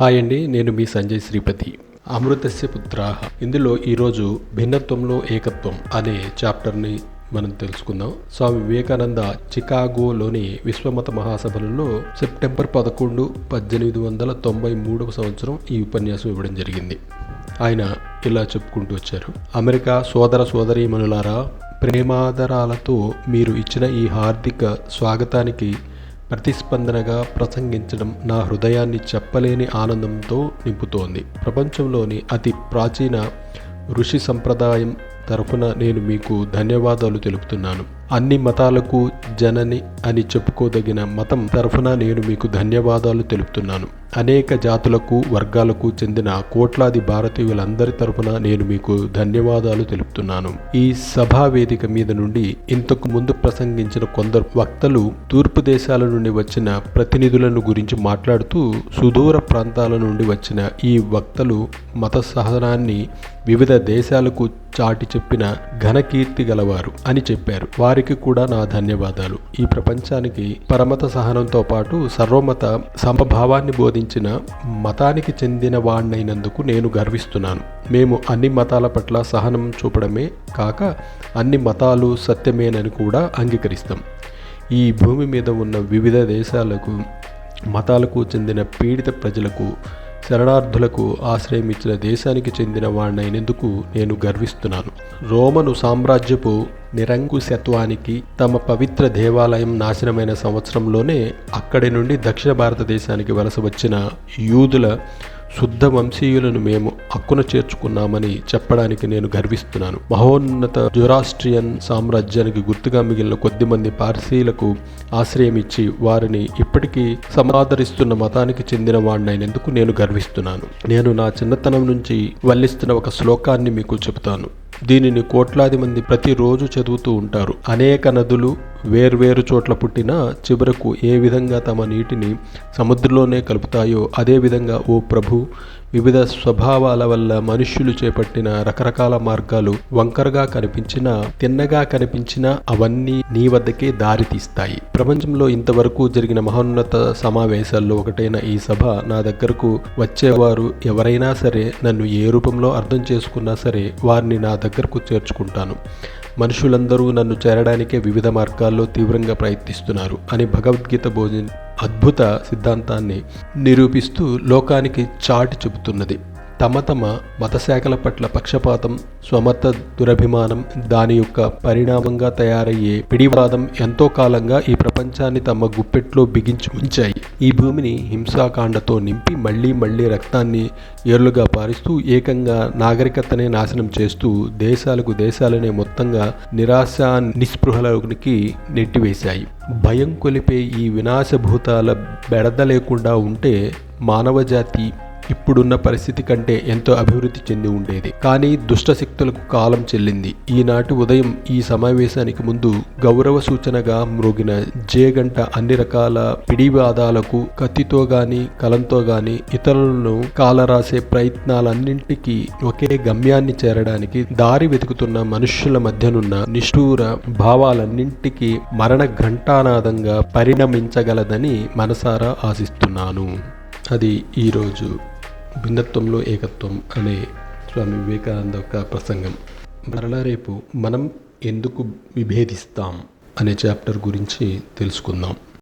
Hi అండి నేను మీ సంజయ్ శ్రీపతి. అమృతస్య పుత్రాహ ఇందులో ఈరోజు భిన్నత్వంలో ఏకత్వం అనే చాప్టర్ని మనం తెలుసుకుందాం. స్వామి వివేకానంద చికాగోలోని విశ్వమత మహాసభలలో సెప్టెంబర్ పదకొండు పద్దెనిమిది వందల తొంభై మూడవ సంవత్సరం ఈ ఉపన్యాసం ఇవ్వడం జరిగింది. ఆయన ఇలా చెప్పుకుంటూ వచ్చారు. అమెరికా సోదర సోదరీమణులారా ప్రేమాదరాలతో మీరు ఇచ్చిన ఈ హార్దిక స్వాగతానికి ప్రతిస్పందనగా ప్రసంగించడం నా హృదయాన్ని చెప్పలేని ఆనందంతో నింపుతోంది. ప్రపంచంలోని అతి ప్రాచీన ఋషి సంప్రదాయం తరఫున నేను మీకు ధన్యవాదాలు తెలుపుతున్నాను. అన్ని మతాలకు జనని అని చెప్పుకోదగిన మతం తరఫున నేను మీకు ధన్యవాదాలు తెలుపుతున్నాను. అనేక జాతులకు వర్గాలకు చెందిన కోట్లాది భారతీయులందరి తరఫున నేను మీకు ధన్యవాదాలు తెలుపుతున్నాను. ఈ సభా వేదిక మీద నుండి ఇంతకు ముందు ప్రసంగించిన కొందరు వక్తలు తూర్పు దేశాల నుండి వచ్చిన ప్రతినిధులను గురించి మాట్లాడుతూ సుదూర ప్రాంతాల నుండి వచ్చిన ఈ వక్తలు మత సహనాన్ని వివిధ దేశాలకు చాటి చెప్పిన ఘనకీర్తి గలవారు అని చెప్పారు. వారికి కూడా నా ధన్యవాదాలు. ఈ ప్రపంచానికి పరమత సహనంతో పాటు సర్వమత సమభావాన్ని బోధించిన మతానికి చెందిన వాణ్ణైనందుకు నేను గర్విస్తున్నాను. మేము అన్ని మతాల పట్ల సహనం చూపడమే కాక అన్ని మతాలు సత్యమేనని కూడా అంగీకరిస్తాం. ఈ భూమి మీద ఉన్న వివిధ దేశాలకు మతాలకు చెందిన పీడిత ప్రజలకు శరణార్థులకు ఆశ్రయం ఇచ్చిన దేశానికి చెందిన వాడినైనందుకు నేను గర్విస్తున్నాను. రోమను సామ్రాజ్యపు నిరంకుశత్వానికి తమ పవిత్ర దేవాలయం నాశనమైన సంవత్సరంలోనే అక్కడి నుండి దక్షిణ భారతదేశానికి వలస వచ్చిన యూదుల శుద్ధ వంశీయులను మేము హక్కున చేర్చుకున్నామని చెప్పడానికి నేను గర్విస్తున్నాను. మహోన్నత జొరాస్ట్రియన్ సామ్రాజ్యానికి గుర్తుగా మిగిలిన కొద్దిమంది పార్సీలకు ఆశ్రయం ఇచ్చి వారిని ఇప్పటికీ సమాదరిస్తున్న మతానికి చెందిన వాడినైనందుకు నేను గర్విస్తున్నాను. నేను నా చిన్నతనం నుంచి వల్లిస్తున్న ఒక శ్లోకాన్ని మీకు చెబుతాను. దీనిని కోట్లాది మంది ప్రతిరోజు చదువుతూ ఉంటారు. అనేక నదులు వేర్వేరు చోట్ల పుట్టిన చివరకు ఏ విధంగా తమ నీటిని సముద్రంలోనే కలుపుతాయో అదేవిధంగా ఓ ప్రభు వివిధ స్వభావాల వల్ల మనుష్యులు చేపట్టిన రకరకాల మార్గాలు వంకరగా కనిపించినా తిన్నగా కనిపించినా అవన్నీ నీ వద్దకే దారితీస్తాయి ప్రపంచంలో ఇంతవరకు జరిగిన మహోన్నత సమావేశాల్లో ఒకటైన ఈ సభ నా దగ్గరకు వచ్చేవారు ఎవరైనా సరే నన్ను ఏ రూపంలో అర్థం చేసుకున్నా సరే వారిని నా దగ్గరకు చేర్చుకుంటాను. మనుషులందరూ నన్ను చేరడానికే వివిధ మార్గాల్లో తీవ్రంగా ప్రయత్నిస్తున్నారు అని భగవద్గీత బోధి అద్భుత సిద్ధాంతాన్ని నిరూపిస్తూ లోకానికి చాటి చెబుతున్నది తమ తమ మత శాఖల పట్ల పక్షపాతం స్వమత దురభిమానం దాని యొక్క పరిణామంగా తయారయ్యే పిడివాదం ఎంతో కాలంగా ఈ ప్రపంచాన్ని తమ గుప్పెట్లో బిగించి ఉంచాయి ఈ భూమిని హింసాకాండతో నింపి మళ్ళీ మళ్ళీ రక్తాన్ని ఏర్లుగా పారిస్తూ ఏకంగా నాగరికతనే నాశనం చేస్తూ దేశాలకు దేశాలనే మొత్తంగా నిరాశ నిస్పృహలోనికి నెట్టివేశాయి. భయం కొలిపే ఈ వినాశభూతాల బెడద లేకుండా ఉంటే మానవజాతి ఇప్పుడున్న పరిస్థితి కంటే ఎంతో అభివృద్ధి చెంది ఉండేది. కానీ దుష్ట శక్తులకు కాలం చెల్లింది. ఈనాటి ఉదయం ఈ సమావేశానికి ముందు గౌరవ సూచనగా మ్రోగిన జేగంట అన్ని రకాల పిడివాదాలకు కత్తితో గాని కలంతో గాని ఇతరులను కాలరాసే ప్రయత్నాలన్నింటికీ ఒకే గమ్యాన్ని చేరడానికి దారి వెతుకుతున్న మనుష్యుల మధ్యనున్న నిష్ఠూర భావాలన్నింటికీ మరణ ఘంటానాదంగా పరిణమించగలదని మనసారా ఆశిస్తున్నాను. అది ఈరోజు భిన్నత్వంలో ఏకత్వం అనే స్వామి వివేకానంద యొక్క ప్రసంగం. మరలా రేపు మనం ఎందుకు విభేదిస్తాం అనే చాప్టర్ గురించి తెలుసుకుందాం.